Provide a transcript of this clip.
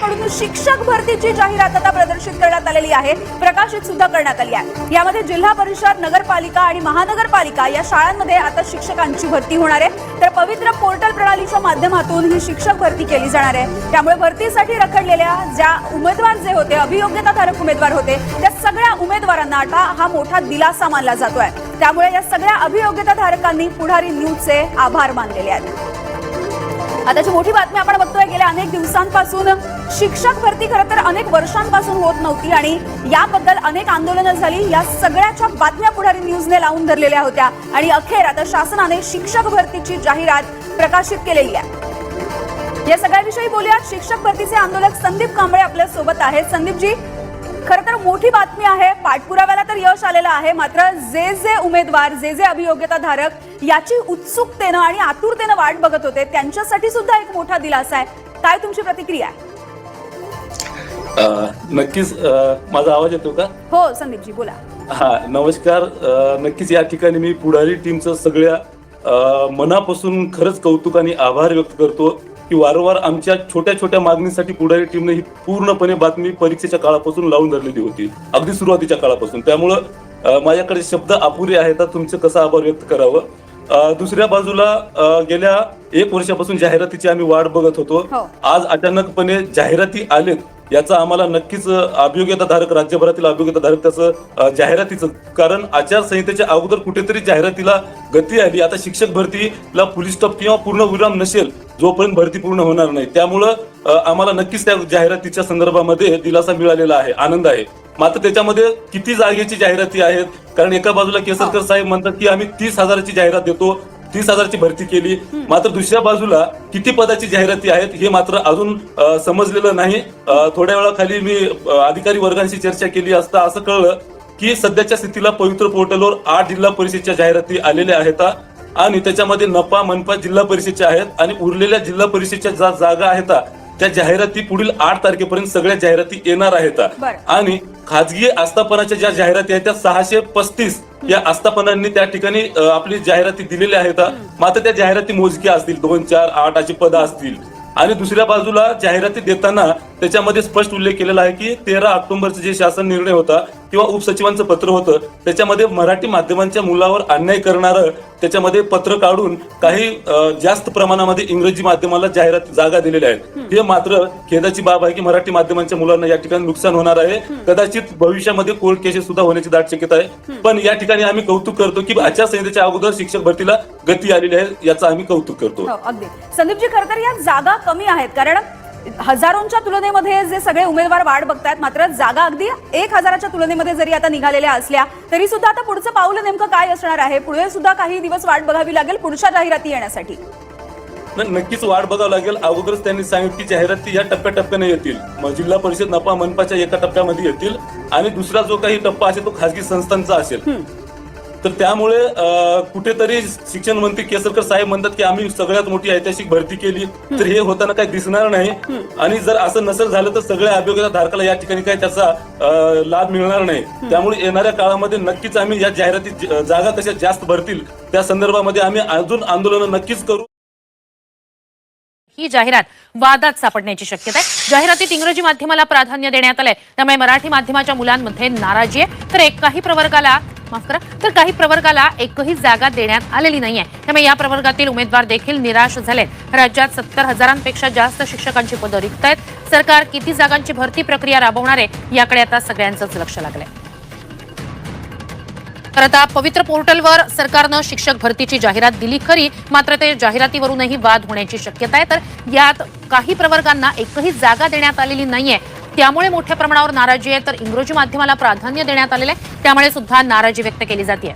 शिक्षक भरतीची जाहिरात आता प्रदर्शित करण्यात आलेली आहे. प्रकाशित सुद्धा करण्यात आली आहे. यामध्ये जिल्हा परिषद नगरपालिका आणि महानगरपालिका या शाळांमध्ये आता शिक्षकांची भरती होणार आहे. तर पवित्र पोर्टल प्रणालीच्या माध्यमातून ही शिक्षक भरती केली जाणार आहे. त्यामुळे भरतीसाठी रखडलेल्या ज्या उमेदवार जे होते अभियोग्यताधारक उमेदवार होते त्या सगळ्या उमेदवारांना आता हा मोठा दिलासा मानला जातोय. त्यामुळे या सगळ्या अभियोग्यताधारकांनी पुढारी न्यूजचे आभार मानलेले आहेत. आताची मोठी बातमी आपण बघतोय गेल्या अनेक दिवसांपासून शिक्षक भरती खरं तर अनेक वर्षांपासून होत नव्हती आणि याबद्दल अनेक आंदोलनं झाली. या सगळ्याच्या बातम्या पुढारी न्यूजने लावून धरलेल्या होत्या आणि अखेर आता शासनाने शिक्षक भरतीची जाहिरात प्रकाशित केलेली आहे. या सगळ्याविषयी बोलूयात. शिक्षक भरतीचे आंदोलक संदीप कांबळे आपल्यासोबत आहेत. संदीपजी खरं तर मोठी बातमी आहे. पाठपुराव्याला तर यश आलेलं आहे. मात्र जे जे उमेदवार जे जे अभियोग्यताधारक याची उत्सुकतेनं आणि आतुरतेनं वाट बघत होते त्यांच्यासाठी सुद्धा एक मोठा दिलासा आहे. काय तुमची प्रतिक्रिया आहे? नक्कीच माझा आवाज येतो का? हो संदीपजी बोला. हा नमस्कार. नक्कीच या ठिकाणी मी पुढारी टीमचं सगळ्या मनापासून खरंच कौतुक आणि आभार व्यक्त करतो. की वारंवार आमच्या छोट्या छोट्या मागणीसाठी पुढारी टीमने ही पूर्णपणे बातमी परीक्षेच्या काळापासून लावून धरलेली होती. अगदी सुरुवातीच्या काळापासून. त्यामुळं माझ्याकडे शब्द अपुरे आहेत तुमचं कसं आभार व्यक्त करावं? दुसऱ्या बाजूला गेल्या एक वर्षापासून जाहिरातीची आम्ही वाट बघत होतो. हो. आज अचानकपणे जाहिराती आलेत याचा आम्हाला नक्कीच अभियोग्यताधारक राज्यभरातील अभियोग्यताधारक त्याचं जाहिरातीचं कारण आचारसंहितेच्या अगोदर कुठेतरी जाहिरातीला गती आली. आता शिक्षक भरतीला फुल स्टॉप किंवा पूर्ण विराम नसेल जोपर्यंत भरती पूर्ण होणार नाही. त्यामुळं आम्हाला नक्कीच त्या जाहिरातीच्या संदर्भामध्ये दिलासा मिळालेला आहे आनंद आहे. मात्र त्याच्यामध्ये किती जागेची जाहिराती आहेत? कारण एका बाजूला केसरकर साहेब म्हणतात की आम्ही तीस हजाराची जाहिरात देतो तीस हजारची भरती केली. मात्र दुसऱ्या बाजूला किती पदाची जाहिराती आहेत हे मात्र अजून समजलेलं नाही. थोड्या वेळाखाली मी अधिकारी वर्गांशी चर्चा केली असता असं कळलं की सध्याच्या स्थितीला पवित्र पोर्टलवर आठ जिल्हा परिषदच्या जाहिराती आलेल्या आहेत. आणि त्याच्यामध्ये नपा मनपा जिल्हा परिषदच्या आहेत आणि उरलेल्या जिल्हा परिषदच्या ज्या जागा आहेत त्या जाहिराती पुढील आठ तारखेपर्यंत सगळ्या जाहिराती येणार आहेत. आणि खाजगी आस्थापनाच्या ज्या जाहिराती आहेत त्या सहाशे पस्तीस या आस्थापनांनी त्या ठिकाणी आपली जाहिराती दिलेल्या आहेत. मात्र त्या जाहिराती मोजक्या असतील दोन चार आठ अशी पदं असतील. आणि दुसऱ्या बाजूला जाहिराती देताना त्याच्यामध्ये स्पष्ट उल्लेख केलेला आहे की तेरा ऑक्टोबरचा जे शासन निर्णय होता किंवा उपसचिवांचं पत्र होतं त्याच्यामध्ये मराठी माध्यमांच्या मुलावर अन्याय करणारं त्याच्यामध्ये पत्र काढून काही जास्त प्रमाणामध्ये इंग्रजी माध्यमाला जाहिरात जागा दिलेल्या आहेत. हे मात्र खेदाची बाब आहे की मराठी माध्यमांच्या मुलांना या ठिकाणी नुकसान होणार आहे. कदाचित भविष्यामध्ये कोर्ट केसेस सुद्धा होण्याची दाट शक्यता आहे. पण या ठिकाणी आम्ही कौतुक करतो की आचारसंहितेच्या अगोदर शिक्षक भरतीला गती आलेली आहे याचं आम्ही कौतुक करतो. हो संदीपजी खरं तर या जागा कमी आहेत. कारण हजारोंच्या तुलनेमध्ये जे सगळे उमेदवार वाट बघतायत मात्र जागा अगदी एक हजाराच्या तुलनेमध्ये जरी आता निघालेल्या असल्या तरी सुद्धा आता पुढचं पाऊल नेमकं काय असणार आहे? पुढे सुद्धा काही दिवस वाट बघावी लागेल पुढच्या जाहिराती येण्यासाठी. नक्कीच वाट बघावं लागेल. अगोदरच त्यांनी सांगितलं की जाहिराती या टप्प्याटप्प्याने येतील. मग जिल्हा परिषद नफा मनपाच्या एका टप्प्यामध्ये येतील. आणि दुसरा जो काही टप्पा असेल तो खासगी संस्थांचा असेल. तर त्यामुळे कुठेतरी शिक्षण मंत्री केसरकर साहेब म्हणतात की आम्ही सगळ्यात मोठी ऐतिहासिक भरती केली. तर हे होताना काही दिसणार नाही. आणि जर असं नसेल झालं तर सगळ्या अभियोगाच्या धारकाला या ठिकाणी काही त्याचा लाभ मिळणार नाही. त्यामुळे येणाऱ्या काळामध्ये नक्कीच आम्ही या जाहिराती जागा कशा जास्त भरतील त्या संदर्भामध्ये आम्ही अजून आंदोलन नक्कीच करू. ही जाहिरात वादात सापडण्याची शक्यता आहे. जाहिरातीत इंग्रजी माध्यमाला प्राधान्य देण्यात आलंय. त्यामुळे मराठी माध्यमाच्या मुलांमध्ये नाराजी आहे. तर एक काही प्रवर्गाला माफ करा. तर काही प्रवर्गाला एकही जागा देण्यात आलेली नाहीये. त्यामुळे या प्रवर्गातील उमेदवार देखील निराश झाले. राज्यात सत्तर हजारांपेक्षा जास्त शिक्षकांची पदं रिक्त आहेत. सरकार किती जागांची भरती प्रक्रिया राबवणार आहे याकडे आता सगळ्यांचंच लक्ष लागलंय. तर आता पवित्र पोर्टलवर सरकारनं शिक्षक भरतीची जाहिरात दिली खरी मात्र ते जाहिरातीवरूनही वाद होण्याची शक्यता आहे. तर यात काही प्रवर्गांना एकही जागा देण्यात आलेली नाहीये. त्यामुळे मोठ्या प्रमाणावर नाराजी आहे तर इंग्रजी माध्यमाला प्राधान्य देण्यात आलेलं आहे. त्यामुळे सुद्धा नाराजी व्यक्त केली जाते